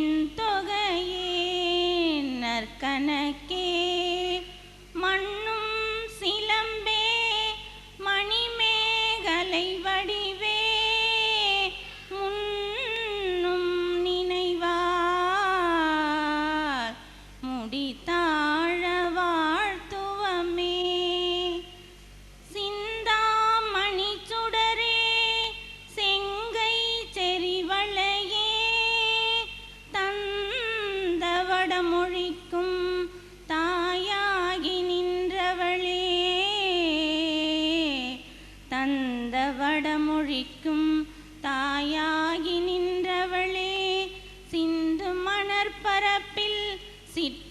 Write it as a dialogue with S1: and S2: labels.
S1: என் தொகையே நற்கணக்கே மொழிக்கும் தாயாகி நின்றவளே. தந்த வடமொழிக்கும் தாயாகி நின்றவளே. சிந்து மணற்பரப்பில் சிற்ற